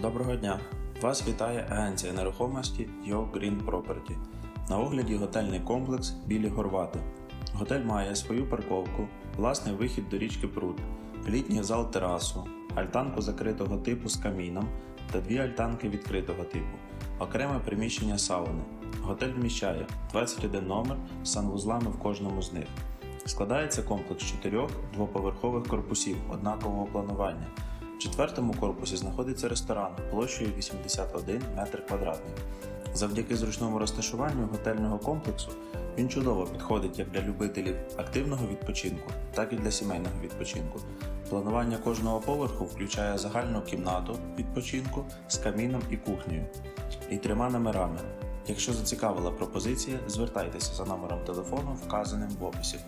Доброго дня! Вас вітає агенція нерухомості Yo Green Property. На огляді готельний комплекс Білі Горвати. Готель має свою парковку, власний вихід до річки Пруд, літній зал терасу, альтанку закритого типу з каміном та дві альтанки відкритого типу, окреме приміщення сауни. Готель вміщає 21 номер з санвузлами в кожному з них. Складається комплекс чотирьох двоповерхових корпусів однакового планування. В четвертому корпусі знаходиться ресторан площею 81 метр квадратний. Завдяки зручному розташуванню готельного комплексу він чудово підходить як для любителів активного відпочинку, так і для сімейного відпочинку. Планування кожного поверху включає загальну кімнату відпочинку з каміном і кухнею і трьома номерами. Якщо зацікавила пропозиція, звертайтеся за номером телефону, вказаним в описі.